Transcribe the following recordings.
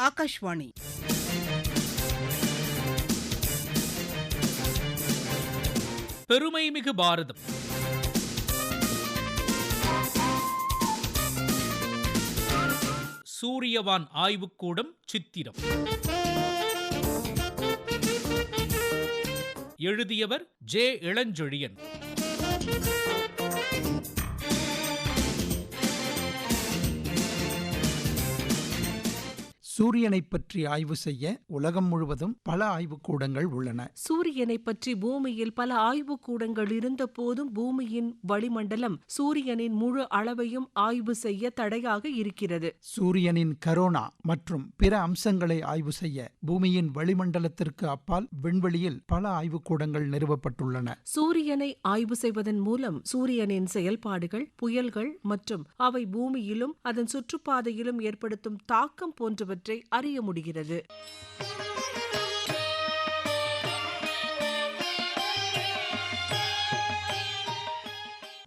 ஆகாஷ்வாணி. பெருமைமிகு பாரதம். சூரியவான் ஆய்வுக்கூடம் சித்திரம். எழுதியவர் ஜே இளஞ்சொழியன். சூரியனைப் பற்றி ஆய்வு செய்ய உலகம் முழுவதும் பல ஆய்வுக்கூடங்கள் உள்ளன. சூரியனை பற்றி பூமியில் பல ஆய்வுக்கூடங்கள் இருந்த போதும் பூமியின் வளிமண்டலம் சூரியனின் முழு அளவையும் ஆய்வு செய்ய தடையாக இருக்கிறது. சூரியனின் கரோனா மற்றும் பிற அம்சங்களை ஆய்வு செய்ய பூமியின் வளிமண்டலத்திற்கு அப்பால் விண்வெளியில் பல ஆய்வுக்கூடங்கள் நிறுவப்பட்டுள்ளன. சூரியனை ஆய்வு செய்வதன் மூலம் சூரியனின் செயல்பாடுகள் புயல்கள் மற்றும் அவை பூமியிலும் அதன் சுற்றுப்பாதையிலும் ஏற்படுத்தும் தாக்கம் போன்றவற்றை அறிய முடிகிறது.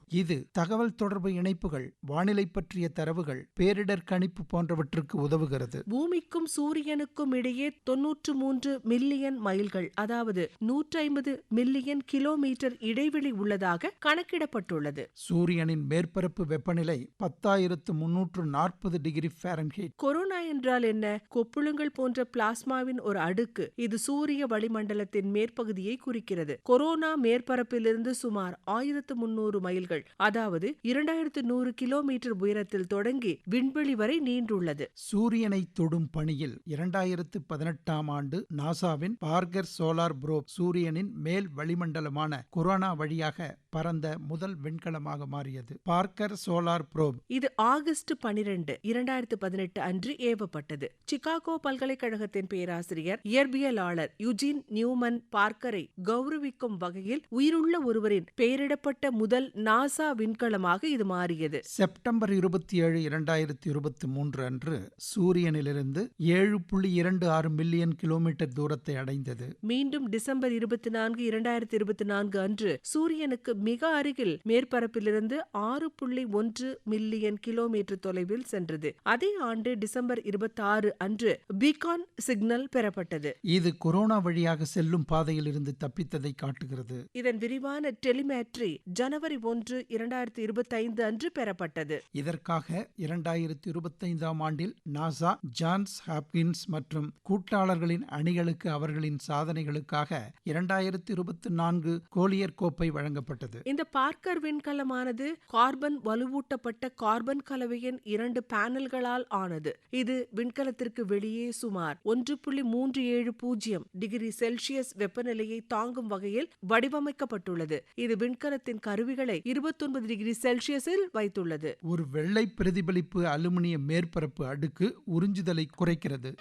இது தகவல் தொடர்பு இணைப்புகள் வானிலை பற்றிய தரவுகள் பேரிடர் கணிப்பு போன்றவற்றுக்கு உதவுகிறது. பூமிக்கும் சூரியனுக்கும் இடையே தொன்னூற்று மூன்று மில்லியன் மைல்கள் அதாவது நூற்றி ஐம்பது மில்லியன் கிலோமீட்டர் இடைவெளி உள்ளதாக கணக்கிடப்பட்டுள்ளது. சூரியனின் மேற்பரப்பு வெப்பநிலை பத்தாயிரத்து முன்னூற்று நாற்பது டிகிரி ஃபாரன்ஹீட். கொரோனா என்றால் என்ன? கொப்புளுங்கள் போன்ற பிளாஸ்மாவின் ஒரு அடுக்கு. இது சூரிய வளிமண்டலத்தின் மேற்பகுதியை குறிக்கிறது. கொரோனா மேற்பரப்பிலிருந்து சுமார் ஆயிரத்து முன்னூறு மைல்கள். அதாவது இரண்டாயிரத்து நூறு கிலோமீட்டர் உயரத்தில் தொடங்கி விண்வெளி வரை நீண்டுள்ளது. சூரியனை தொடும் பணியில் இரண்டாயிரத்து பதினெட்டாம் ஆண்டு நாசாவின் பார்கர் சோலார் புரோப் சூரியனின் மேல் வளிமண்டலமான கொரோனா வழியாக பறந்த முதல் விண்கலமாக மாறியது. Parker solar probe. இது ஆகஸ்ட் பனிரெண்டு இரண்டாயிரத்து பதினெட்டு அன்று ஏவப்பட்டது. சிகாகோ பல்கலைக்கழகத்தின் பேராசிரியர் இயற்பியலாளர் யுஜின் நியூமன் பார்க்கரை கௌரவிக்கும் வகையில் உயிருள்ள ஒருவரின் பெயரிடப்பட்ட முதல் நாசா விண்கலமாக இது மாறியது. செப்டம்பர் இருபத்தி ஏழு இரண்டாயிரத்தி இருபத்தி மூன்று அன்று சூரியனிலிருந்து ஏழு புள்ளி இரண்டு ஆறு மில்லியன் கிலோமீட்டர் தூரத்தை அடைந்தது. மீண்டும் டிசம்பர் இருபத்தி நான்கு இரண்டாயிரத்தி இருபத்தி நான்கு அன்று சூரியனுக்கு மிக அருகில் மேற்பரப்பிலிருந்து ஆறு புள்ளி ஒன்று மில்லியன் கிலோமீட்டர் தொலைவில் சென்றது. அதே ஆண்டு டிசம்பர் இருபத்தி ஆறு அன்று பீகான் சிக்னல் பெறப்பட்டது. இது கொரோனா வழியாக செல்லும் பாதையில் இருந்து தப்பித்ததை காட்டுகிறது. இதன் விரிவான டெலிமேட்ரி ஜனவரி ஒன்று இரண்டாயிரத்தி இருபத்தி ஐந்து அன்று பெறப்பட்டது. இதற்காக இரண்டாயிரத்தி இருபத்தைந்தாம் ஆண்டில் நாசா ஜான்ஸ் ஹாப்கின்ஸ் மற்றும் கூட்டாளர்களின் அணிகளுக்கு அவர்களின் சாதனைகளுக்காக இரண்டாயிரத்தி இருபத்தி நான்கு கோலியர் கோப்பை வழங்கப்பட்டது. இந்த பார்க்கர் விண்கலமானது கார்பன் வலுவூட்டப்பட்ட கார்பன் கலவையின் இரண்டு பேனல்களால் ஆனது. இது விண்கலத்திற்கு வெளியே சுமார் ஒன்று புள்ளி மூன்று ஏழு பூஜ்ஜியம் டிகிரி செல்சியஸ் வெப்பநிலையை தாங்கும் வகையில் வடிவமைக்கப்பட்டுள்ளது. இது விண்கலத்தின் கருவிகளை இருபத்தொன்பது டிகிரி செல்சியஸில் வைத்துள்ளது. ஒரு வெள்ளை பிரதிபலிப்பு அலுமினிய மேற்பரப்பு அடுக்கு உறிஞ்சுதலை குறைக்கிறது.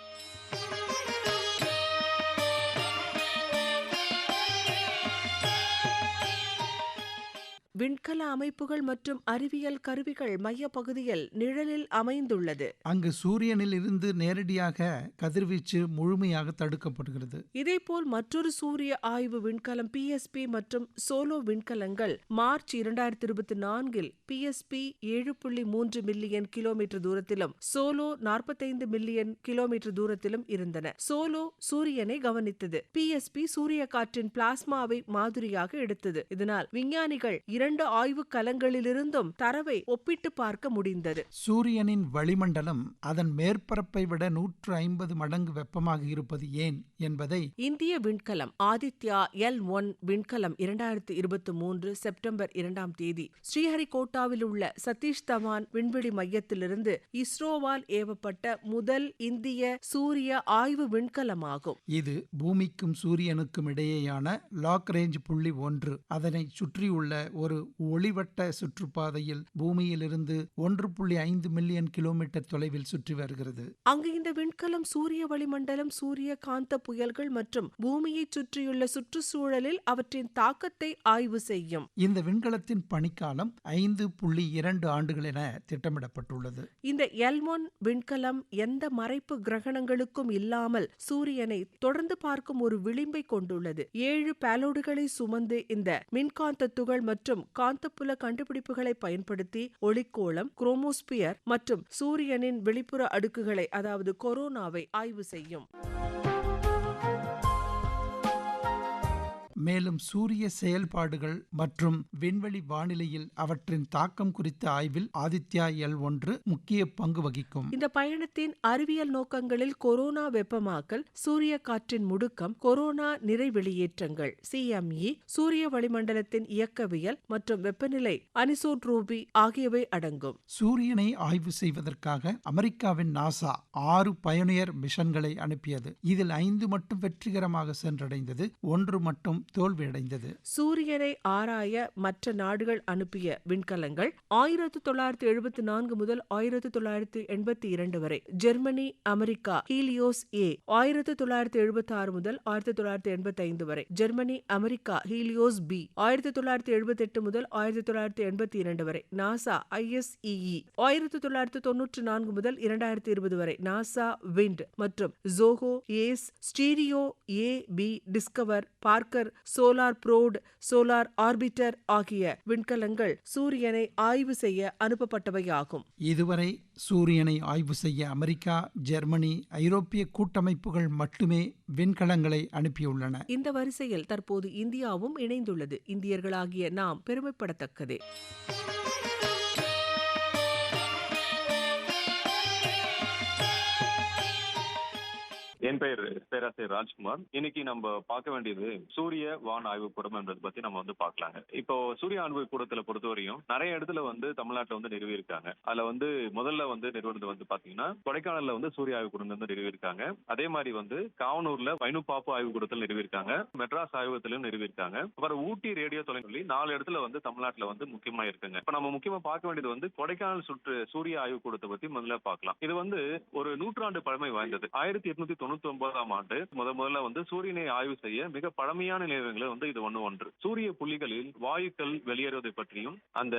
விண்கல அமைப்புகள் மற்றும் அறிவியல் கருவிகள் மைய பகுதியில் நிழலில் அமைந்துள்ளது. அங்கு சூரியனில் இருந்து நேரடியாக கதிர்வீச்சு முழுமையாக தடுக்கப்படுகிறது. இதேபோல் மற்றொரு சூரிய ஆய்வு விண்கலம் பிஎஸ்பி மற்றும் சோலோ விண்கலங்கள் மார்ச் இரண்டாயிரத்தி இருபத்தி நான்கில் பிஎஸ்பி ஏழு புள்ளி மூன்று மில்லியன் கிலோமீட்டர் தூரத்திலும் சோலோ நாற்பத்தைந்து மில்லியன் கிலோமீட்டர் தூரத்திலும் இருந்தன. சோலோ சூரியனை கவனித்தது. பிஎஸ்பி சூரிய காற்றின் பிளாஸ்மாவை மாதிரியாக எடுத்தது. இதனால் விஞ்ஞானிகள் இரண்டு ஆய்வு கலங்களிலிருந்தும் தரவை ஒப்பிட்டு பார்க்க முடிந்தது. சூரியனின் வளிமண்டலம் அதன் மேற்பரப்பை விட நூற்று ஐம்பது மடங்கு வெப்பமாக இருப்பது ஏன் என்பதை இந்திய விண்கலம் ஆதித்யா எல் ஒன் விண்கலம் இரண்டாயிரத்து இருபத்தி மூன்று செப்டம்பர் இரண்டாம் தேதி ஸ்ரீஹரிகோட்டாவில் உள்ள சதீஷ் தவான் விண்வெளி மையத்திலிருந்து இஸ்ரோவால் ஏவப்பட்ட முதல் இந்திய சூரிய ஆய்வு விண்கலமாகும். இது பூமிக்கும் சூரியனுக்கும் இடையேயான லாக் ரேஞ்ச் புள்ளி ஒன்று. அதனை சுற்றியுள்ள ஒரு ஒளிவட்ட சுற்றுப்பாதையில் பூமியிலிருந்து ஒன்று புள்ளி ஐந்து மில்லியன் கிலோமீட்டர் தொலைவில் சுற்றி வருகிறது. அங்கு இந்த விண்கலம் சூரிய வளிமண்டலம் சூரிய காந்த புயல்கள் மற்றும் பூமியைச் சுற்றியுள்ள சுற்றுச்சூழலில் அவற்றின் தாக்கத்தை ஆய்வு செய்யும். இந்த விண்கலத்தின் பணிக்காலம் ஐந்து புள்ளி இரண்டு ஆண்டுகள் என திட்டமிடப்பட்டுள்ளது. இந்த எல் ஒன் விண்கலம் எந்த மறைப்பு கிரகணங்களுக்கும் இல்லாமல் சூரியனை தொடர்ந்து பார்க்கும் ஒரு விளிம்பை கொண்டுள்ளது. ஏழு பேலோடுகளை சுமந்து இந்த மின்காந்த துகள் மற்றும் காந்தப்புல கண்டுபிடிப்புகளை பயன்படுத்தி ஒளிக்கோளம் குரோமோஸ்பியர் மற்றும் சூரியனின் வெளிப்புற அடுக்குகளை அதாவது கொரோனாவை ஆய்வு செய்யும். மேலும் சூரிய செயல்பாடுகள் மற்றும் விண்வெளி வானிலையில் அவற்றின் தாக்கம் குறித்த ஆய்வில் ஆதித்யா எல் ஒன்று முக்கிய பங்கு வகிக்கும். இந்த பயணத்தின் அறிவியல் நோக்கங்களில் கொரோனா வெப்பமாக்கல் சூரிய காற்றின் முடுக்கம் கொரோனா நிறை வெளியேற்றங்கள் சிஎம்இ சூரிய வளிமண்டலத்தின் இயக்கவியல் மற்றும் வெப்பநிலை அனிசோட்ரோபி ஆகியவை அடங்கும். சூரியனை ஆய்வு செய்வதற்காக அமெரிக்காவின் நாசா ஆறு பயணியர் மிஷன்களை அனுப்பியது. இதில் ஐந்து மட்டும் வெற்றிகரமாக சென்றடைந்தது ஒன்று மட்டும் தோல்வியடைந்தது. சூரியனை ஆராய மற்ற நாடுகள் அனுப்பிய விண்கலங்கள் ஆயிரத்து தொள்ளாயிரத்து எழுபத்தி நான்கு முதல் ஆயிரத்து தொள்ளாயிரத்து எண்பத்தி இரண்டு வரை. ஜெர்மனி அமெரிக்கா ஹீலியோஸ் ஏ ஆயிரத்தி தொள்ளாயிரத்தி எழுபத்தி ஆறு முதல் ஆயிரத்தி தொள்ளாயிரத்தி எண்பத்தி ஐந்து வரை. ஜெர்மனி அமெரிக்கா ஹீலியோஸ் பி ஆயிரத்தி தொள்ளாயிரத்தி எழுபத்தி எட்டு முதல் ஆயிரத்தி தொள்ளாயிரத்தி எண்பத்தி இரண்டு வரை. நாசா ஐஎஸ்இஇ ஆயிரத்தி தொள்ளாயிரத்தி தொன்னூற்றி நான்கு முதல் இரண்டாயிரத்தி இருபது வரை. நாசா விண்ட் மற்றும் SOHO ACE STEREO A B discover Parker solar probe solar orbiter ஆகிய விண்கலங்கள் சூரியனை ஆய்வு செய்ய அனுப்பப்பட்டவையாகும். இதுவரை சூரியனை ஆய்வு செய்ய அமெரிக்கா ஜெர்மனி ஐரோப்பிய கூட்டமைப்புகள் மட்டுமே விண்கலங்களை அனுப்பியுள்ளன. இந்த வரிசையில் தற்போது இந்தியாவும் இணைந்துள்ளது. இந்தியர்களாகிய நாம் பெருமைப்படத்தக்கதே. என் பெயர் பேராசிரியர் ராஜ்குமார். இன்னைக்கு நம்ம பார்க்க வேண்டியது சூரிய வான் ஆய்வு கூடம் என்பதை பத்தி நம்ம வந்து பார்க்கலாங்க. இப்போ சூரிய ஆய்வு கூடத்துல பொறுத்தவரையும் நிறைய இடத்துல வந்து தமிழ்நாட்டில் வந்து நிறுவி இருக்காங்க அதுல வந்து முதல்ல வந்து நிறுவனது வந்து பாத்தீங்கன்னா கொடைக்கானல்ல வந்து சூரிய ஆய்வு கூடம் வந்து நிறுவி இருக்காங்க அதே மாதிரி வந்து காவனூர்ல வைனுப்பாப்பு ஆய்வு கூடத்தில் நிறுவி இருக்காங்க மெட்ராஸ் ஆய்வகத்திலும் நிறுவி இருக்காங்க அப்புறம் ஊட்டி ரேடியோ தொலைநொலி நாலு இடத்துல வந்து தமிழ்நாட்டில் வந்து முக்கியமா இருக்குங்க. இப்ப நம்ம முக்கியமா பார்க்க வேண்டியது வந்து கொடைக்கானல் சுற்று சூரிய ஆய்வு கூடத்தை பத்தி முதல்ல பார்க்கலாம். இது வந்து ஒரு நூற்றாண்டு பழமை வாய்ந்தது. ஆயிரத்தி எட்நூத்தி தொண்ணூத்தி ஒன்பதாம் ஆண்டு முத முதல்ல வந்து சூரியனை ஆய்வு செய்ய மிக பழமையான நிலையங்களை வந்து இது ஒண்ணு ஒன்று. சூரிய புள்ளிகளில் வாயுக்கள் வெளியேறுவதை பற்றியும் அந்த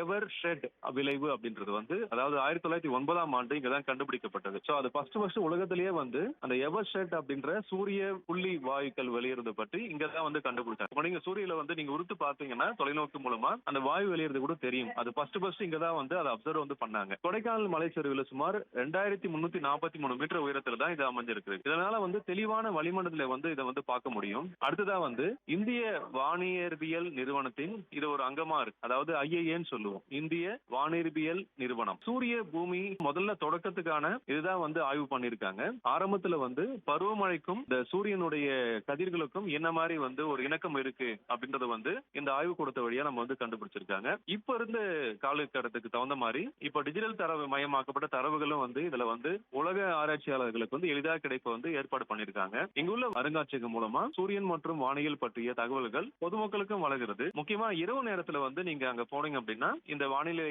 எவர் ஷெட் விளைவு அப்படின்றது வந்து அதாவது ஆயிரத்தி தொள்ளாயிரத்தி ஒன்பதாம் ஆண்டு இங்கதான் கண்டுபிடிக்கப்பட்டது. சோ அது ஃபர்ஸ்ட் ஃபர்ஸ்ட் உலகத்திலேயே வந்து அந்த எவர் ஷெட் அப்படின்ற சூரிய புள்ளி வாயுக்கள் வெளியேறது பற்றி இங்கதான் வந்து கண்டுபிடிச்சாங்க. நீங்க சூரியல வந்து நீங்க உருத்து பாத்தீங்கன்னா தொலைநோக்கு மூலமா அந்த வாயு வெளியேறது கூட தெரியும். அது ஃபர்ஸ்ட் ஃபர்ஸ்ட் இங்கதான் வந்து அதை அப்சர்வ் வந்து பண்ணாங்க. கொடைக்கானல் மலைச்சரிவுல சுமார் ரெண்டாயிரத்தி முன்னூத்தி நாற்பத்தி மூணு மீட்டர் உயரத்துல தான் இது அமைஞ்சிருக்கு இதனால வந்து தெளிவான வளிமண்டலத்துல வந்து இதை வந்து பார்க்க முடியும். அடுத்ததா வந்து இந்திய வானியற்பியல் நிறுவனத்தின் இது ஒரு அங்கமா இருக்கு. அதாவது ஐஏஏன்னு சொல்லுவோம். இந்திய வானியற்பியல் நிறுவனம். சூரிய பூமி முதல்ல தொடக்கத்துக்கான இதுதான் வந்து ஆய்வு பண்ணிருக்காங்க ஆரம்பத்துல வந்து பருவமழைக்கும் இந்த சூரியனுடைய கதிர்களுக்கும் என்ன மாதிரி வந்து ஒரு இணக்கம் இருக்கு அப்படின்றத வந்து இந்த ஆய்வு கொடுத்த வழியா நம்ம வந்து கண்டுபிடிச்சிருக்காங்க. இப்ப இருந்த காலகட்டத்துக்கு தகுந்த மாதிரி இப்ப டிஜிட்டல் தரவு மயமாக்கப்பட்ட தரவுகளும் வந்து இதுல வந்து உலக ஆராய்ச்சியாளர்களுக்கு வந்து எளிதாக இப்ப வந்து ஏற்பாடு பண்ணிருக்காங்க. இங்குள்ள அருங்காட்சியகம் மூலமா சூரியன் மற்றும் வானியல் பற்றிய தகவல்கள் பொதுமக்களுக்கும் வழங்குறது. முக்கியமா இரவு நேரத்துல வந்து நீங்க அங்க போனீங்க அப்படின்னா இந்த வானிலை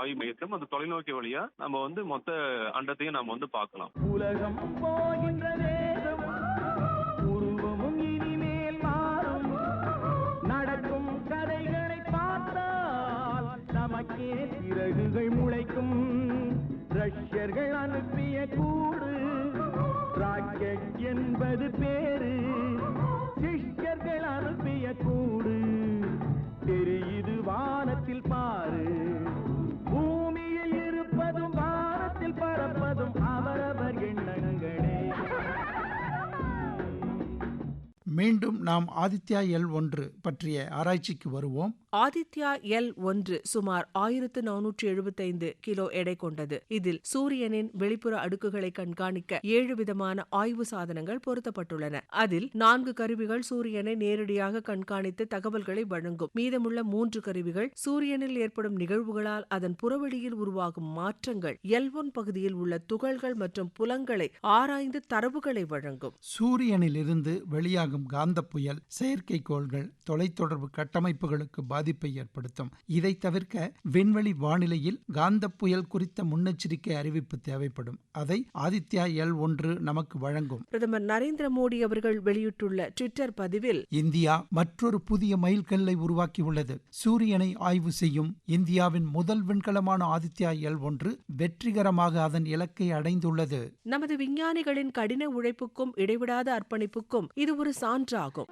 ஆய்வு மையத்திலும் அந்த தொலைநோக்கி வழியா நம்ம வந்து மொத்த அண்டத்தையும் நம்ம வந்து பார்க்கலாம். உலகம் போகின்ற உருவமும் இனிமேல் மாறும். நடக்கும் கதைகளை பார்த்தால் நமக்கே சிறகுகள் முளைக்கும். ரஷ்யர்கள் அனுப்பிய கூடு ராக்கெட் என்பது பேரு. சிஷ்யர்கள் அனுப்பிய கூடு. தெரியுது வானத்தில் பாரு. பூமியில் இருப்பதும் வானத்தில் பறப்பதும் அவரவர் எண்ணங்களே. மீண்டும் நாம் ஆதித்யா எல் ஒன்று பற்றிய ஆராய்ச்சிக்கு வருவோம். ஆதித்யா எல் ஒன்று சுமார் ஆயிரத்து நானூற்று எழுபத்தைந்து கிலோ எடை கொண்டது. இதில் சூரியனின் வெளிப்புற அடுக்குகளை கண்காணிக்க ஏழு விதமான ஆய்வு சாதனங்கள் பொருத்தப்பட்டுள்ளன. அதில் நான்கு கருவிகள் சூரியனை நேரடியாக கண்காணித்து தகவல்களை வழங்கும். மீதமுள்ள மூன்று கருவிகள் சூரியனில் ஏற்படும் நிகழ்வுகளால் அதன் புறவெளியில் உருவாகும் மாற்றங்கள். எல் ஒன் பகுதியில் உள்ள துகள்கள் மற்றும் புலங்களை ஆராய்ந்து தரவுகளை வழங்கும். சூரியனிலிருந்து வெளியாகும் காந்த புயல் செயற்கைக்கோள்கள் தொலைத்தொடர்பு கட்டமைப்புகளுக்கு பாதிப்பை ஏற்படுத்தும். இதை தவிர்க்க விண்வெளி வானிலையில் காந்த புயல் குறித்த முன்னெச்சரிக்கை அறிவிப்பு தேவைப்படும். அதை ஆதித்யா எல் ஒன்று நமக்கு வழங்கும். பிரதமர் நரேந்திர மோடி அவர்கள் வெளியிட்டுள்ள ட்விட்டர் பதிவில் இந்தியா மற்றொரு புதிய மைல்கல்லை உருவாக்கியுள்ளது. சூரியனை ஆய்வு செய்யும் இந்தியாவின் முதல் விண்கலமான ஆதித்யா எல் ஒன்று வெற்றிகரமாக அதன் இலக்கை அடைந்துள்ளது. நமது விஞ்ஞானிகளின் கடின உழைப்புக்கும் இடைவிடாத அர்ப்பணிப்புக்கும் இது ஒரு சான்றாகும்.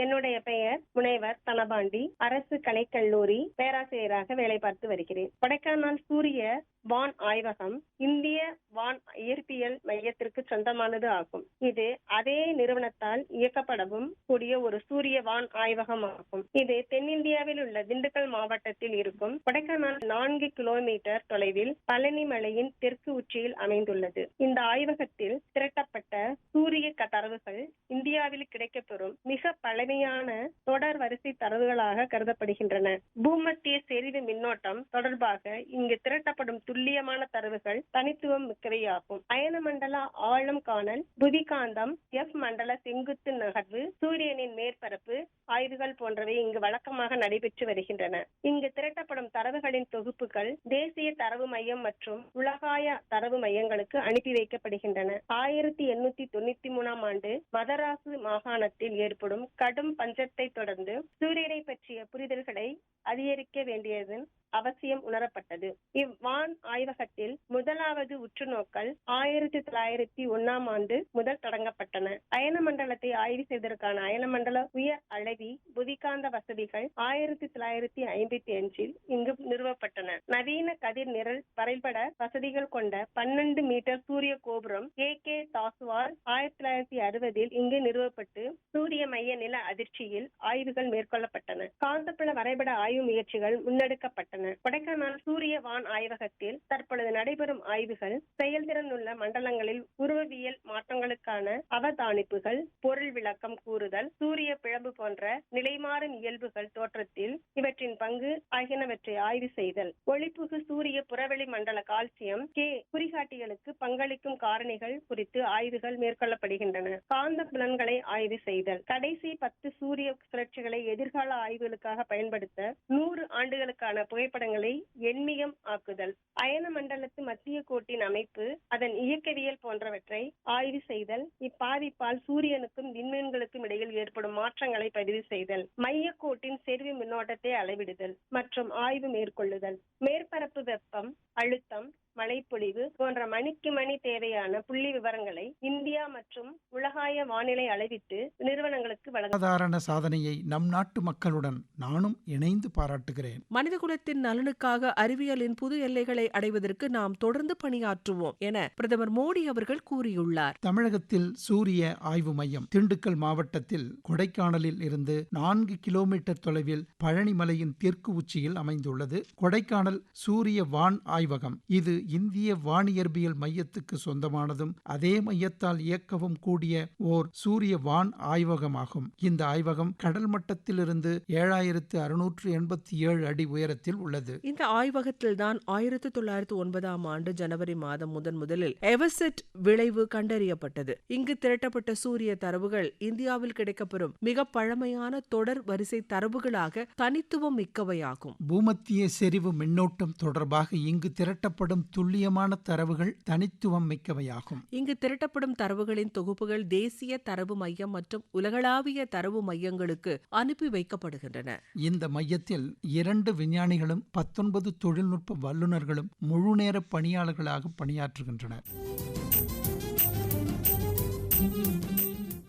என்னுடைய பெயர் முனைவர் தனபாண்டி. அரசு கலைக்கல்லூரி பேராசிரியராக வேலை பார்த்து வருகிறேன். கொடைக்கானல் சூரிய வான் ஆய்வகம் இந்திய வான் இயற்பியல் மையத்திற்கு சொந்தமானது ஆகும். இது அதே நிறுவனத்தால் இயக்கப்படவும் கூடிய ஒரு சூரிய வான் ஆய்வகம் ஆகும் இது தென்னிந்தியாவில் உள்ள திண்டுக்கல் மாவட்டத்தில் இருக்கும். கொடைக்கானல் நான்கு கிலோமீட்டர் தொலைவில் பழனி மலையின் தெற்கு உச்சியில் அமைந்துள்ளது. இந்த ஆய்வகத்தில் திரட்டப்பட்ட சூரிய தரவுகள் இந்தியாவில் கிடைக்கப்பெறும் மிக பழமையான தொடர் வரிசை தரவுகளாக கருதப்படுகின்றன. பூமத்திய செறிவு மின்னோட்டம் தொடர்பாக இங்கு திரட்டப்படும் துல்லியமான தரவுகள் தனித்துவம் மிக்கவையாகும். அயன மண்டல ஆழம் காணல் புதிகாந்தம் எஃப் மண்டல செங்குத்து நகர்வு சூரியனின் மேற்பரப்பு ஆய்வுகள் போன்றவை இங்கு வழக்கமாக நடைபெற்று வருகின்றன. இங்கு திரட்டப்படும் தரவுகளின் தொகுப்புகள் தேசிய தரவு மையம் மற்றும் உலகாய தரவு மையங்களுக்கு அனுப்பி வைக்கப்படுகின்றன. ஆயிரத்தி எண்ணூத்தி தொண்ணூத்தி மூணாம் ஆண்டு மதராசு மாகாணத்தில் ஏற்படும் கடும் பஞ்சத்தை தொடர்ந்து சூரியனை பற்றிய புரிதல்களை அதிகரிக்க வேண்டியதன் அவசியம் உணரப்பட்டது. இவ்வான் ஆய்வகத்தில் முதலாவது உற்றுநோக்கல் ஆயிரத்தி தொள்ளாயிரத்தி ஒன்னாம் ஆண்டு முதல் தொடங்கப்பட்டன. அயன மண்டலத்தை ஆய்வு செய்வதற்கான அயன மண்டல உயர் அளவி புவிகாந்த வசதிகள் ஆயிரத்தி தொள்ளாயிரத்தி ஐம்பத்தி அஞ்சில் இங்கு நிறுவப்பட்டன. நவீன கதிர் நிரல் வரைபட வசதிகள் கொண்ட பன்னெண்டு மீட்டர் சூரிய கோபுரம் கே கே தாஸ்வால் ஆயிரத்தி தொள்ளாயிரத்தி அறுபதில் இங்கு நிறுவப்பட்டு சூரிய மைய நில அதிர்ச்சியில் ஆய்வுகள் மேற்கொள்ளப்பட்டன. காந்தப்புல வரைபட ஆய்வு முயற்சிகள் முன்னெடுக்கப்பட்டன. கொடைக்கானல் சூரிய வான் ஆய்வகத்தில் தற்பொழுது நடைபெறும் ஆய்வுகள் செயல்திறன் உள்ள மண்டலங்களில் உருவவியல் மாற்றங்களுக்கான அவதானிப்புகள் பொருள் விளக்கம் கூறுதல் சூரிய பிழம்பு போன்ற நிலைமாறும் இயல்புகள் தோற்றத்தில் இவற்றின் பங்கு ஆகியனவற்றை ஆய்வு செய்தல். ஒளிப்புகு சூரிய புறவெளி மண்டல கால்சியம் கே குறிகாட்டிகளுக்கு பங்களிக்கும் காரணிகள் குறித்து ஆய்வுகள் மேற்கொள்ளப்படுகின்றன. காந்த புலன்களை ஆய்வு செய்தல். கடைசி பத்து சூரிய சுழற்சிகளை எதிர்கால ஆய்வுகளுக்காக பயன்படுத்த நூறு ஆண்டுகளுக்கான புகைப்படங்களை எண்மியம் ஆக்குதல். அயன மண்டலத்து மத்திய கோட்டின் அமைப்பு அதன் இயக்கவியல் போன்றவற்றை ஆய்வு செய்தல் இப்பாதிப்பால் சூரியனுக்கும் விண்மீன்களுக்கும் இடையில் ஏற்படும் மாற்றங்களை பதிவு செய்தல் மைய கோட்டின் செறிவு மின்னோட்டத்தை அளவிடுதல் மற்றும் ஆய்வு மேற்கொள்ளுதல். மேற்பரப்பு வெப்பம் அழுத்தம் மழைப்பொழிவு போன்ற மணிக்கு மணி தேவையான புள்ளி விவரங்களை இந்தியா மற்றும் உலகாய வானிலை அளவிட்டு நிறுவனங்களுக்கு வழங்க சாதாரண சாதனையை நம் நாட்டு மக்களுடன் நானும் இணைந்து பாராட்டுகிறேன். மனிதகுலத்தின் நலனுக்காக அறிவியலின் புது எல்லைகளை அடைவதற்கு நாம் தொடர்ந்து பணியாற்றுவோம் என பிரதமர் மோடி அவர்கள் கூறியுள்ளார். தமிழகத்தில் சூரிய ஆய்வு மையம் திண்டுக்கல் மாவட்டத்தில் கொடைக்கானலில் இருந்து நான்கு கிலோமீட்டர் தொலைவில் பழனிமலையின் தெற்கு உச்சியில் அமைந்துள்ளது. கொடைக்கானல் சூரிய வான் ஆய்வகம். இது இந்திய வானியற்பியல் மையத்துக்கு சொந்தமானதும் அதே மையத்தால் இயக்கவும் கூடிய ஓர் சூரிய வான் ஆய்வகமாகும். இந்த ஆய்வகம் கடல் மட்டத்திலிருந்து ஏழாயிரத்து அறுநூற்று எண்பத்தி ஏழு அடி உயரத்தில் உள்ளது. இந்த ஆய்வகத்தில்தான் ஆயிரத்தி தொள்ளாயிரத்தி ஒன்பதாம் ஆண்டு ஜனவரி மாதம் முதன் முதலில் எவசெட் விளைவு கண்டறியப்பட்டது. இங்கு திரட்டப்பட்ட சூரிய தரவுகள் இந்தியாவில் கிடைக்கப்பெறும் மிக பழமையான தொடர் வரிசை தரவுகளாக தனித்துவம் மிக்கவையாகும். பூமத்திய செறிவு மின்னோட்டம் தொடர்பாக இங்கு திரட்டப்படும் துல்லியமான தரவுகள் தனித்துவம் மிக்கவையாகும். இங்கு திரட்டப்படும் தரவுகளின் தொகுப்புகள் தேசிய தரவு மையம் மற்றும் உலகளாவிய தரவு மையங்களுக்கு அனுப்பி வைக்கப்படுகின்றன. இந்த மையத்தில் இரண்டு விஞ்ஞானிகளும் பத்தொன்பது தொழில்நுட்ப வல்லுநர்களும் முழுநேர பணியாளர்களாக பணியாற்றுகின்றனர்.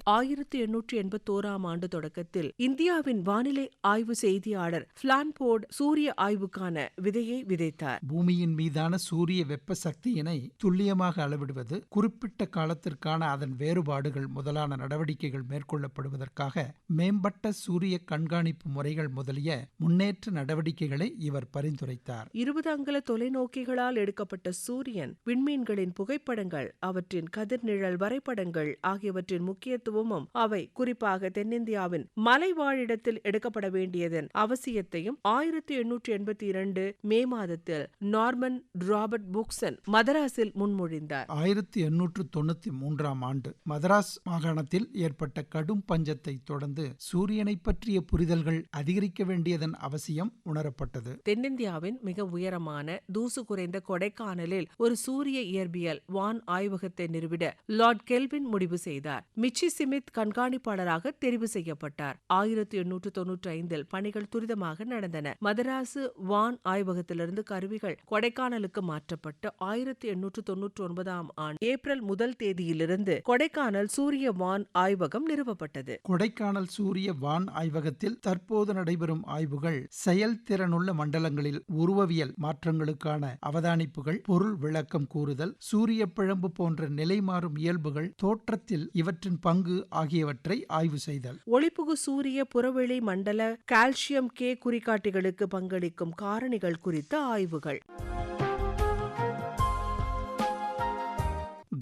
ஆயிரத்தி எண்ணூற்றி எண்பத்தோராம் ஆண்டு தொடக்கத்தில் இந்தியாவின் வானிலை ஆய்வு செய்தியாளர் பிளான்போர்ட் சூரிய ஆய்வுக்கான விதையை விதைத்தார். பூமியின் மீதான சூரிய வெப்ப சக்தியினை துல்லியமாக அளவிடுவது குறிப்பிட்ட காலத்திற்கான அதன் வேறுபாடுகள் முதலான நடவடிக்கைகள் மேற்கொள்ளப்படுவதற்காக மேம்பட்ட சூரிய கண்காணிப்பு முறைகள் முதலிய முன்னேற்ற நடவடிக்கைகளை இவர் பரிந்துரைத்தார். இருபது அங்குல தொலைநோக்கிகளால் எடுக்கப்பட்ட சூரியன் விண்மீன்களின் புகைப்படங்கள் அவற்றின் கதிர்நிழல் வரைபடங்கள் ஆகியவற்றின் முக்கியத்துவமும் அவை குறிப்பாக தென்னிந்தியாவின் மலைவாழிடத்தில் எடுக்கப்பட வேண்டியதன் அவசியத்தையும் ஆயிரத்தி எண்ணூற்றி எண்பத்தி இரண்டு மே மாதத்தில் நார்மன் ராபர்ட் புக்சன் மதராஸில் முன்மொழிந்தார். ஆயிரத்தி எண்ணூற்று தொண்ணூத்தி மூன்றாம் ஆண்டு மதராஸ் மாகாணத்தில் ஏற்பட்ட கடும் பஞ்சத்தை தொடர்ந்து சூரியனை பற்றிய புரிதல்கள் அதிகரிக்க வேண்டியதன் அவசியம் உணரப்பட்டது. தென்னிந்தியாவின் மிக உயரமான தூசு குறைந்த கொடைக்கானலில் ஒரு சூரிய இயற்பியல் வான் ஆய்வகத்தை நிறுவிட லார்ட் கெல்வின் முடிவு செய்தார். மிச்சிசி சிமித் கண்காணிப்பாளராக தெரிவு செய்யப்பட்டார். ஆயிரத்தி எண்ணூற்று தொன்னூற்றி ஐந்தில் பணிகள் துரிதமாக நடந்தன. மதராசு வான் ஆய்வகத்திலிருந்து கருவிகள் கொடைக்கானலுக்கு மாற்றப்பட்டு ஆயிரத்தி எண்ணூற்று தொன்னூற்றி ஒன்பதாம் ஆண்டு ஏப்ரல் முதல் தேதியிலிருந்து கொடைக்கானல் சூரிய வான் ஆய்வகம் நிறுவப்பட்டது. கொடைக்கானல் சூரிய வான் ஆய்வகத்தில் தற்போது நடைபெறும் ஆய்வுகள் செயல்திறனுள்ள மண்டலங்களில் உருவவியல் மாற்றங்களுக்கான அவதானிப்புகள் பொருள் விளக்கம் கூறுதல் சூரிய பிழம்பு போன்ற நிலைமாறும் இயல்புகள் தோற்றத்தில் இவற்றின் பங்கு ஆகியவற்றை ஆய்வு செய்தல். ஒளிப்புகு சூரிய புறவெளி மண்டல கால்சியம் கே குறிகாட்டிகளுக்கு பங்களிக்கும் காரணிகள் குறித்த ஆய்வுகள்.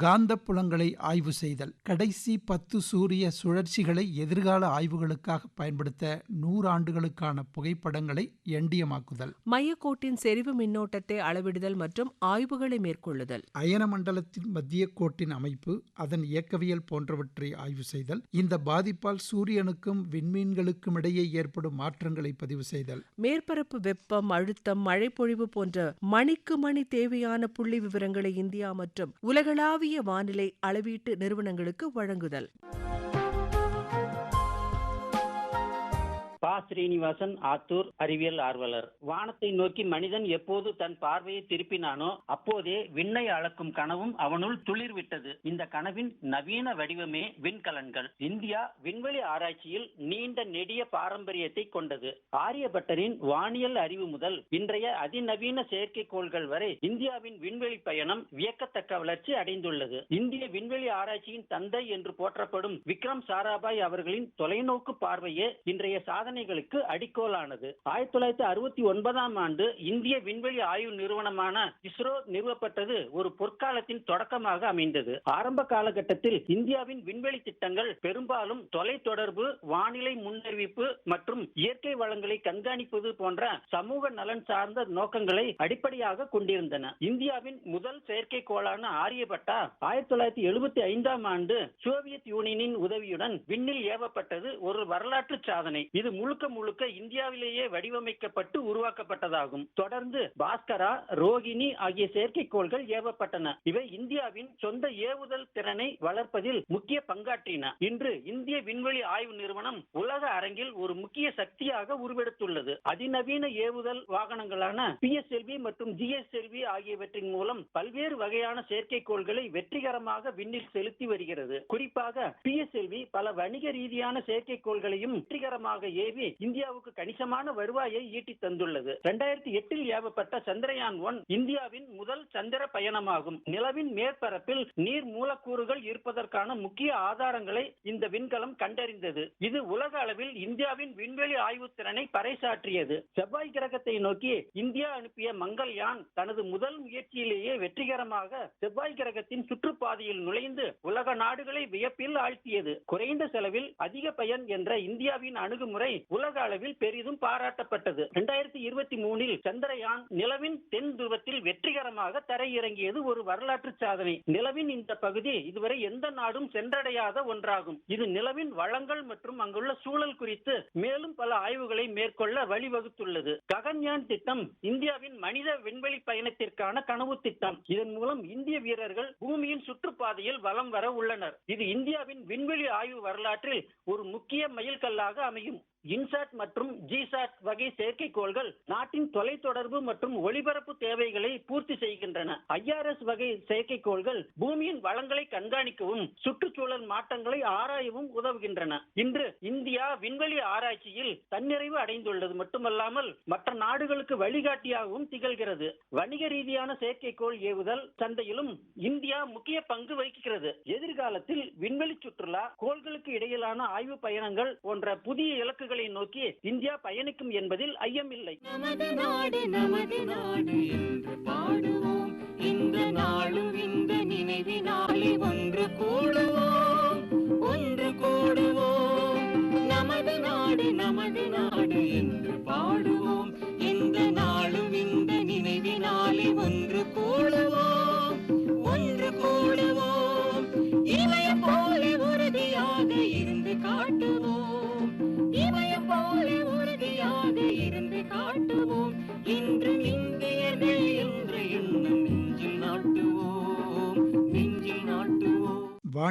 காந்தப் புலங்களை ஆய்வு செய்தல். கடைசி பத்து சூரிய சுழற்சிகளை எதிர்கால ஆய்வுகளுக்காக பயன்படுத்த நூறாண்டுகளுக்கான புகைப்படங்களை எண்டியமாக்குதல். மையக்கோட்டின் செறிவு மின்னோட்டத்தை அளவிடுதல் மற்றும் ஆய்வுகளை மேற்கொள்ளுதல். அயன மண்டலத்தின் மத்திய கோட்டின் அமைப்பு அதன் இயக்கவியல் போன்றவற்றை ஆய்வு செய்தல். இந்த பாதிப்பால் சூரியனுக்கும் விண்மீன்களுக்கும் இடையே ஏற்படும் மாற்றங்களை பதிவு செய்தல். மேற்பரப்பு வெப்பம் அழுத்தம் மழைப்பொழிவு போன்ற மணிக்கு மணி தேவையான புள்ளி விவரங்களை இந்தியா மற்றும் உலகளாவிய வானிலை அளவீட்டு நிறுவனங்களுக்கு வழங்குதல். பா ஸ்ரீனிவாசன் ஆத்தூர் அறிவியல் ஆர்வலர். வானத்தை நோக்கி மனிதன் எப்போது தன் பார்வையை திருப்பினானோ அப்போதே விண்ணை அளக்கும் கனவும் அவனுள் துளிர் விட்டது இந்த கனவின் நவீன வடிவமே விண்கலன்கள். இந்தியா விண்வெளி ஆராய்ச்சியில் நீண்ட நெடிய பாரம்பரியத்தை கொண்டது. ஆரியபட்டரின் வானியல் அறிவு முதல் இன்றைய அதிநவீன செயற்கைக்கோள்கள் வரை இந்தியாவின் விண்வெளி பயணம் வியக்கத்தக்க வளர்ச்சி அடைந்துள்ளது. இந்திய விண்வெளி ஆராய்ச்சியின் தந்தை என்று போற்றப்படும் விக்ரம் சாராபாய் அவர்களின் தொலைநோக்கு பார்வையே இன்றைய சாதனை சாதனைகளுக்கு அடிக்கோலானது ஆயிரத்தி தொள்ளாயிரத்தி அறுபத்தி ஒன்பதாம் ஆண்டு இந்திய விண்வெளி ஆய்வு நிறுவனமான இஸ்ரோ நிறுவப்பட்டது ஒரு பொற்காலத்தின் தொடக்கமாக அமைந்தது. ஆரம்ப காலகட்டத்தில் இந்தியாவின் விண்வெளி திட்டங்கள் பெரும்பாலும் தொலை தொடர்பு வானிலை முன்னறிவிப்பு மற்றும் இயற்கை வளங்களை கண்காணிப்பது போன்ற சமூக நலன் சார்ந்த நோக்கங்களை அடிப்படையாக கொண்டிருந்தன. இந்தியாவின் முதல் செயற்கைக்கோளான ஆரியபட்டா ஆயிரத்தி தொள்ளாயிரத்தி எழுபத்தி ஐந்தாம் ஆண்டு சோவியத் யூனியனின் உதவியுடன் விண்ணில் ஏவப்பட்டது ஒரு வரலாற்று சாதனை. இது முழுக்க முழுக்க இந்தியாவிலேயே வடிவமைக்கப்பட்டு உருவாக்கப்பட்டதாகும். தொடர்ந்து பாஸ்கரா ரோகிணி ஆகிய செயற்கைக்கோள்கள் ஏவப்பட்டன. இவை இந்தியாவின் சொந்த ஏவுதல் திறனை வளர்ப்பதில் முக்கிய பங்காற்றின. இன்று இந்திய விண்வெளி ஆய்வு நிறுவனம் உலக அரங்கில் ஒரு முக்கிய சக்தியாக உருவெடுத்துள்ளது. அதிநவீன ஏவுதல் வாகனங்களான பி எஸ்எல்வி மற்றும் ஜிஎஸ்எல்வி ஆகியவற்றின் மூலம் பல்வேறு வகையான செயற்கைக்கோள்களை வெற்றிகரமாக விண்ணில் செலுத்தி வருகிறது. குறிப்பாக பி எஸ் எல்வி பல வணிக ரீதியான செயற்கைக்கோள்களையும் வெற்றிகரமாக ஏவி இந்தியாவுக்கு கணிசமான வருவாயை ஈட்டி தந்துள்ளது. இரண்டாயிரத்தி எட்டில் ஏவப்பட்ட சந்திரயான் ஒன் இந்தியாவின் முதல் சந்திர பயணமாகும். நிலவின் மேற்பரப்பில் நீர் மூலக்கூறுகள் இருப்பதற்கான முக்கிய ஆதாரங்களை இந்த விண்கலம் கண்டறிந்தது. இது உலக அளவில் இந்தியாவின் விண்வெளி ஆய்வு திறனை பறைசாற்றியது. செவ்வாய் கிரகத்தை நோக்கி இந்தியா அனுப்பிய மங்கள்யான் தனது முதல் முயற்சியிலேயே வெற்றிகரமாக செவ்வாய் கிரகத்தின் சுற்றுப்பாதையில் நுழைந்து உலக நாடுகளை வியப்பில் ஆழ்த்தியது. குறைந்த செலவில் அதிக பயன் என்ற இந்தியாவின் அணுகுமுறை உலக அளவில் பெரிதும் பாராட்டப்பட்டது. இரண்டாயிரத்தி இருபத்தி மூணில் சந்திரயான் நிலவின் தென் துருவத்தில் வெற்றிகரமாக தரையிறங்கியது ஒரு வரலாற்று சாதனை. நிலவின் இந்த பகுதி இதுவரை எந்த நாடும் சென்றடையாத ஒன்றாகும். இது நிலவின் வளங்கள் மற்றும் அங்குள்ள சூழல் குறித்து மேலும் பல ஆய்வுகளை மேற்கொள்ள வழிவகுத்துள்ளது. ககன்யான் திட்டம் இந்தியாவின் மனித விண்வெளி பயணத்திற்கான கனவு திட்டம். இதன் மூலம் இந்திய வீரர்கள் பூமியின் சுற்றுப்பாதையில் வலம் வர உள்ளனர். இது இந்தியாவின் விண்வெளி ஆய்வு வரலாற்றில் ஒரு முக்கிய மைல்கல்லாக அமையும். இன்சாட் மற்றும் ஜிசாட் வகை செயற்கைக்கோள்கள் நாட்டின் தொலைத்தொடர்பு மற்றும் ஒளிபரப்பு தேவைகளை பூர்த்தி செய்கின்றன. ஐஆர்எஸ் வகை செயற்கைக்கோள்கள் பூமியின் வளங்களை கண்காணிக்கவும் சுற்றுச்சூழல் மாற்றங்களை ஆராயவும் உதவுகின்றன. இன்று இந்தியா விண்வெளி ஆராய்ச்சியில் தன்னிறைவு அடைந்துள்ளது மட்டுமல்லாமல் மற்ற நாடுகளுக்கு வழிகாட்டியாகவும் திகழ்கிறது. வணிக ரீதியான செயற்கைக்கோள் ஏவுதல் சந்தையிலும் இந்தியா முக்கிய பங்கு வகிக்கிறது. எதிர்காலத்தில் விண்வெளி சுற்றுலா கோள்களுக்கு இடையிலான ஆய்வு பயணங்கள் போன்ற புதிய இலக்கு நோக்கி இந்தியா பயணிக்கும் என்பதில் ஐயமில்லை. நமது நாடு நமது நாடு என்று பாடுவோம். இந்த நாளும் இந்த நினைவினாலே ஒன்று கூடுவோம். ஒன்று கூடுவோம். நமது நாடு நமது நாடு என்று பாடுவோம்.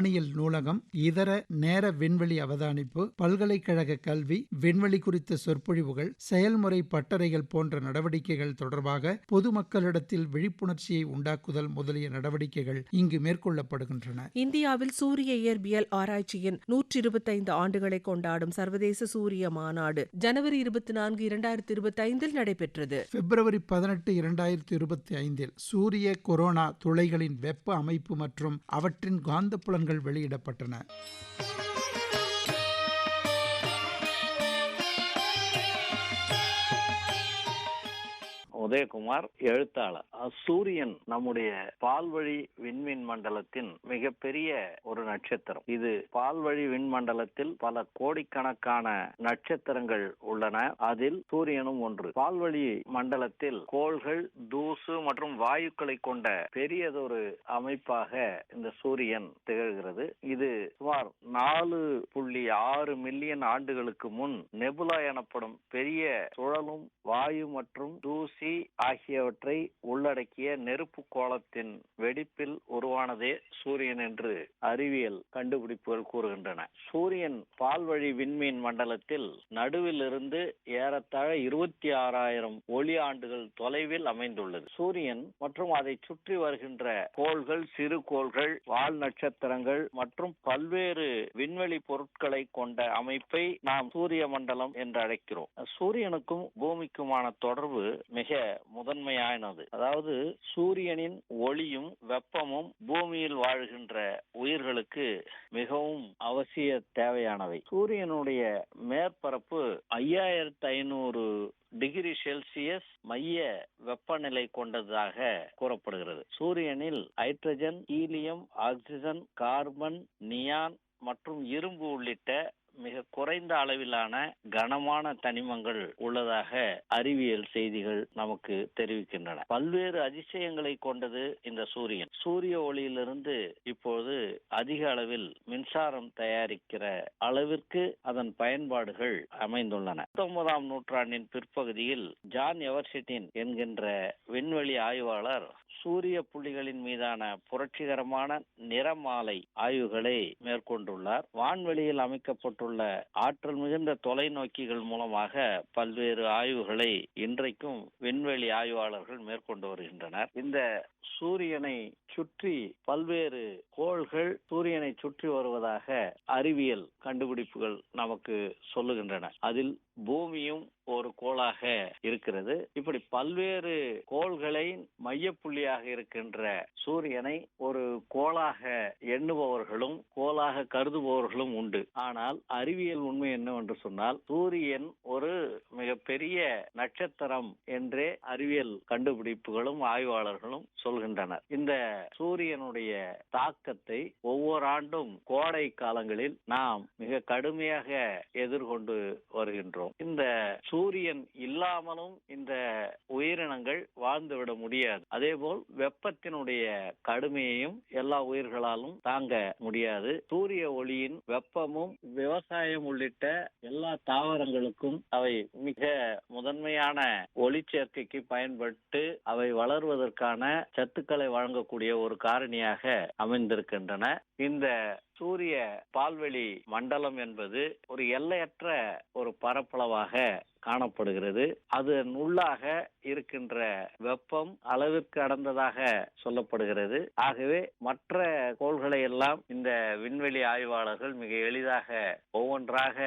வானியல் நூலகம் இதர நேர விண்வெளி அவதானிப்பு பல்கலைக்கழக கல்வி விண்வெளி குறித்த சொற்பொழிவுகள் செயல்முறை பட்டறைகள் போன்ற நடவடிக்கைகள் தொடர்பாக பொதுமக்களிடத்தில் விழிப்புணர்ச்சியை உண்டாக்குதல் முதலிய நடவடிக்கைகள் இங்கு மேற்கொள்ளப்படுகின்றன. இந்தியாவில் சூரிய இயற்பியல் ஆராய்ச்சியின் நூற்றி இருபத்தைந்து ஆண்டுகளை கொண்டாடும் சர்வதேச சூரிய மாநாடு ஜனவரி இருபத்தி நான்கு இரண்டாயிரத்தி இருபத்தி ஐந்தில் நடைபெற்றது. பிப்ரவரி பதினெட்டு இரண்டாயிரத்தி இருபத்தி ஐந்தில் சூரிய கொரோனா துளைகளின் வெப்ப அமைப்பு மற்றும் அவற்றின் காந்தப்புலன்கள் வெளியிடப்பட்டன. உதயகுமார் எழுத்தாளர். சூரியன் நம்முடைய பால்வழி விண்மீன் மண்டலத்தின் மிகப்பெரிய ஒரு நட்சத்திரம். இது பால்வழி விண்மண்டலத்தில் பல கோடிக்கணக்கான நட்சத்திரங்கள் உள்ளன. அதில் சூரியனும் ஒன்று. பால்வழி மண்டலத்தில் கோள்கள் தூசு மற்றும் வாயுக்களை கொண்ட பெரியதொரு அமைப்பாக இந்த சூரியன் திகழ்கிறது. இது சுமார் நாலு புள்ளி ஆறு மில்லியன் ஆண்டுகளுக்கு முன் நெபுலா எனப்படும் பெரிய சுழலும் வாயு மற்றும் தூசி ஆகியவற்றை உள்ளடக்கிய நெருப்பு கோலத்தின் வெடிப்பில் உருவானதே சூரியன் என்று அறிவியல் கண்டுபிடிப்புகள் கூறுகின்றன. சூரியன் பால்வழி விண்மீன் மண்டலத்தில் நடுவில் இருந்து ஏறத்தாழ இருபத்தி ஆறாயிரம் ஒளி ஆண்டுகள் தொலைவில் அமைந்துள்ளது. சூரியன் மற்றும் அதை சுற்றி வருகின்ற கோள்கள் சிறு கோள்கள் வால் நட்சத்திரங்கள் மற்றும் பல்வேறு விண்வெளி பொருட்களை கொண்ட அமைப்பை நாம் சூரிய மண்டலம் என்று அழைக்கிறோம். சூரியனுக்கும் பூமிக்குமான தொடர்பு மிக முதன்மையானது. அதாவது சூரியனின் ஒளியும் வெப்பமும் பூமியில் வாழ்கின்ற உயிர்களுக்கு மிகவும் அவசிய தேவையானவை. சூரியனுடைய மேற்பரப்பு ஐயாயிரத்தி ஐநூறு டிகிரி செல்சியஸ் மைய வெப்பநிலை கொண்டதாக கூறப்படுகிறது. சூரியனில் hydrogen helium oxygen carbon neon மற்றும் இரும்பு உள்ளிட்ட மிக குறைந்த அளவிலான கனமான தனிமங்கள் உள்ளதாக அறிவியல் செய்திகள் நமக்கு தெரிவிக்கின்றன. பல்வேறு அதிசயங்களை கொண்டது இந்த சூரியன். சூரிய ஒளியிலிருந்து இப்போது அதிக அளவில் மின்சாரம் தயாரிக்கிற அளவிற்கு அதன் பயன்பாடுகள் அமைந்துள்ளன. பத்தொன்பதாம் நூற்றாண்டின் பிற்பகுதியில் ஜான் எவர்சிட்டின் என்கின்ற விண்வெளி ஆய்வாளர் சூரிய புள்ளிகளின் மீதான புரட்சிகரமான நிறமாலை ஆய்வுகளை மேற்கொண்டுள்ளார். வான்வெளியில் அமைக்கப்பட்டுள்ள ஆற்றல் மிகுந்த தொலைநோக்கிகள் மூலமாக பல்வேறு ஆய்வுகளை இன்றைக்கும் விண்வெளி ஆய்வாளர்கள் மேற்கொண்டு வருகின்றனர். இந்த சூரியனை சுற்றி பல்வேறு கோள்கள் சூரியனை சுற்றி வருவதாக அறிவியல் கண்டுபிடிப்புகள் நமக்கு சொல்லுகின்றன. அதில் பூமியும் ஒரு கோளாக இருக்கிறது. இப்படி பல்வேறு கோள்களை மையப்புள்ளியாக இருக்கின்ற சூரியனை ஒரு கோளாக எண்ணுபவர்களும் கோளாக கருதுபவர்களும் உண்டு. ஆனால் அறிவியல் உண்மை என்னவென்று சொன்னால் சூரியன் ஒரு மிகப்பெரிய நட்சத்திரம் என்றே அறிவியல் கண்டுபிடிப்புகளும் ஆய்வாளர்களும் சொல்கின்றனர். இந்த சூரியனுடைய தாக்கத்தை ஒவ்வொரு ஆண்டும் கோடை காலங்களில் நாம் மிக கடுமையாக எதிர்கொண்டு வருகின்றோம். இந்த சூரியன் இல்லாமலும் இந்த உயிரினங்கள் வாழ்ந்துவிட முடியாது. அதே போல் வெப்பத்தினுடைய கடுமையையும் எல்லா உயிர்களாலும் தாங்க முடியாது. சூரிய ஒளியின் வெப்பமும் விவசாயம் உள்ளிட்ட எல்லா தாவரங்களுக்கும் அவை மிக முதன்மையான ஒளி சேர்க்கைக்கு பயன்பட்டு அவை வளர்வதற்கான சத்துக்களை வழங்கக்கூடிய ஒரு காரணியாக அமைந்திருக்கின்றன. இந்த சூரிய பால்வெளி மண்டலம் என்பது ஒரு எல்லையற்ற ஒரு பரப்பளவாக காணப்படுகிறது. அதன் உள்ளாக இருக்கின்ற வெப்பம் அளவிற்கு அடந்ததாக சொல்லப்படுகிறது. ஆகவே மற்ற கோள்களை எல்லாம் இந்த விண்வெளி ஆய்வாளர்கள் மிக எளிதாக ஒவ்வொன்றாக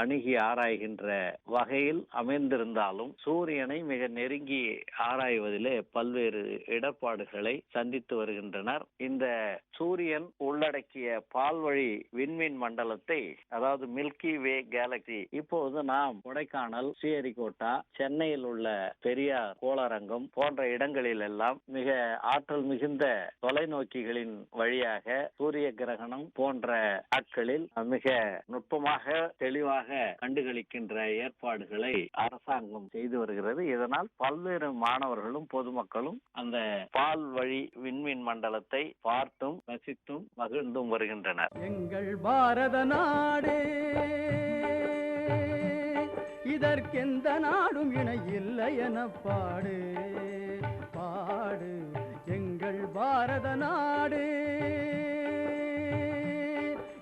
அணுகி ஆராய்கின்ற வகையில் அமைந்திருந்தாலும் சூரியனை மிக நெருங்கி ஆராய்வதிலே பல்வேறு இடர்பாடுகளை சந்தித்து வருகின்றனர். இந்த சூரியன் உள்ளடக்கிய பால்வழி விண்மீன் மண்டலத்தை அதாவது மில்கி வே கேலக்சி இப்போது நாம் கொடைக்கானல் ஸ்ரீஹரிகோட்டா சென்னையில் உள்ள பெரியார் கோளரங்கம் போன்ற இடங்களில் எல்லாம் மிக ஆற்றல் மிகுந்த தொலைநோக்கிகளின் வழியாக சூரிய கிரகணம் போன்ற நாட்களில் மிக நுட்பமாக தெளிவாக கண்டுகளிக்கின்ற ஏற்பாடுகளை அரசாங்கம் செய்து வருகிறது. இதனால் பல்வேறு மாணவர்களும் பொதுமக்களும் அந்த பால் வழி விண்மீன் மண்டலத்தை பார்த்தும் ரசித்தும் மகிழ்ந்தும் வருகின்றனர். எங்கள் பாரத நாடு இதற்கெந்த நாடும் இணை இல்லை என பாடு பாடு எங்கள் பாரத நாடு.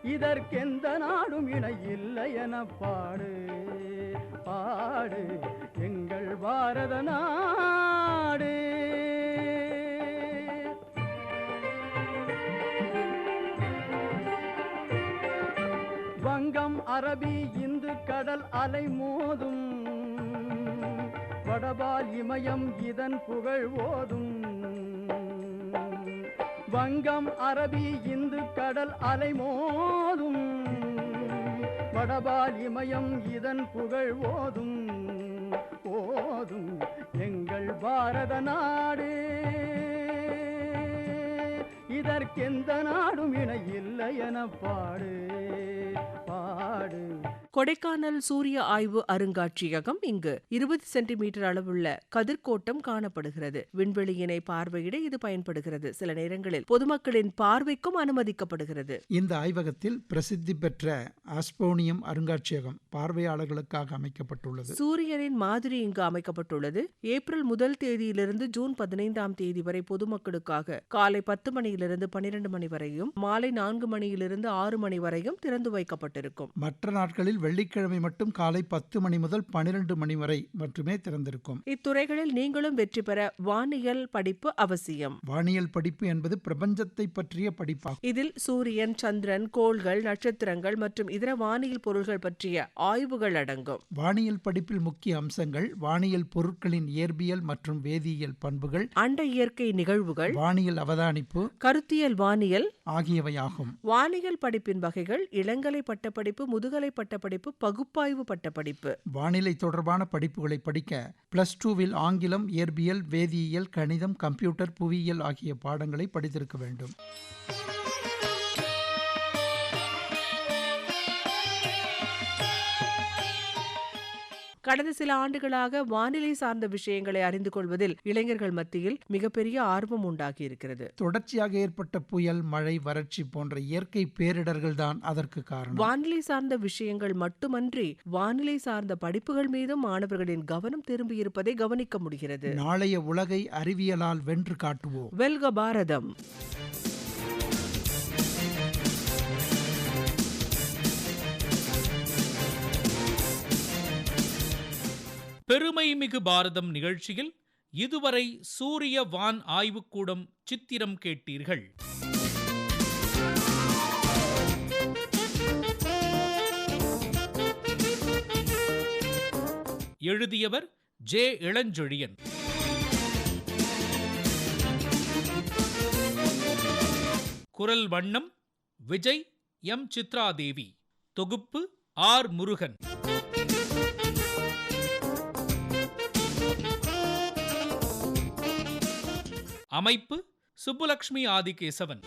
இதற்கெந்த நாடும் இணை இல்லை என பாடு பாடு எங்கள் பாரத நாடு. வங்கம் அரபி கடல் அலை மோதும். வடபால் இமயம் இதன் புகழ் ஓதும். வங்கம் அரபி இந்து கடல் அலை மோதும். வடபால் இமயம் இதன் புகழ் ஓதும். ஓதும் எங்கள் பாரத நாடு. இதற்கெந்த நாடும் இணை இல்லை என பாடு பாடு. கொடைக்கானல் சூரிய ஆய்வு அருங்காட்சியகம் இங்கு இருபது சென்டிமீட்டர் அளவுள்ள கதிர்கோட்டம் காணப்படுகிறது. விண்வெளியினை பார்வையிட இது பயன்படுகிறது. சில நேரங்களில் பொதுமக்களின் பார்வைக்கும் அனுமதிக்கப்படுகிறது. இந்த ஆய்வகத்தில் பிரசித்தி பெற்ற ஆஸ்போனியம் அருங்காட்சியகம் பார்வையாளர்களுக்காக அமைக்கப்பட்டுள்ளது. சூரியனின் மாதிரி இங்கு அமைக்கப்பட்டுள்ளது. ஏப்ரல் முதல் தேதியிலிருந்து ஜூன் பதினைந்தாம் தேதி வரை பொதுமக்களுக்காக காலை பத்து மணியிலிருந்து பனிரெண்டு மணி வரையும் மாலை நான்கு மணியிலிருந்து ஆறு மணி வரையும் திறந்து வைக்கப்பட்டிருக்கும். மற்ற நாட்களில் வெள்ளிக்கிழமை மட்டும் காலை பத்து மணி முதல் பனிரெண்டு மணி வரை மட்டுமே திறந்திருக்கும். இத்துறைகளில் நீங்களும் வெற்றி பெற வானியல் படிப்பு அவசியம். வானியல் படிப்பு என்பது பிரபஞ்சத்தை பற்றிய படிப்பாகும் இதில் சூரியன் சந்திரன் கோள்கள் நட்சத்திரங்கள் மற்றும் இதர வானியல் பொருள்கள் பற்றிய ஆய்வுகள் அடங்கும். வானியல் படிப்பில் முக்கிய அம்சங்கள் வானியல் பொருட்களின் இயற்பியல் மற்றும் வேதியியல் பண்புகள் அண்ட இயற்கை நிகழ்வுகள் வானியல் அவதானிப்பு கருத்தியல் வானியல் ஆகியவையாகும். வானியல் படிப்பின் வகைகள் இளங்கலை பட்டப்படிப்பு முதுகலை பட்டப்படிப்பு பகுப்பாய்வு பட்டப்படிப்பு. வானிலை தொடர்பான படிப்புகளை படிக்க பிளஸ் டூவில் ஆங்கிலம் இயற்பியல் வேதியியல் கணிதம் கம்ப்யூட்டர் புவியியல் ஆகிய பாடங்களை படித்திருக்க வேண்டும். கடந்த சில ஆண்டுகளாக வானிலை சார்ந்த விஷயங்களை அறிந்து கொள்வதில் இளைஞர்கள் மத்தியில் மிகப்பெரிய ஆர்வம் உண்டாகி இருக்கிறது தொடர்ச்சியாக ஏற்பட்ட புயல் மழை வறட்சி போன்ற இயற்கை பேரிடர்கள் தான் அதற்கு காரணம். வானிலை சார்ந்த விஷயங்கள் மட்டுமன்றி வானிலை சார்ந்த படிப்புகள் மீதும் மாணவர்களின் கவனம் திரும்பியிருப்பதை கவனிக்க முடிகிறது. நாளைய உலகை அறிவியலால் வென்று காட்டுவோம். வெல்க பாரதம். பெருமைமிகு பாரதம் நிகழ்ச்சியில் இதுவரை சூரிய வான் ஆய்வுக்கூடம் சித்திரம் கேட்டீர்கள். எழுதியவர் ஜே இளஞ்சொழியன். குரல் வண்ணம் விஜய் எம் சித்ராதேவி. தொகுப்பு ஆர் முருகன். அமைப்பு சுப்புலக்ஷ்மி ஆதிகேசவன்.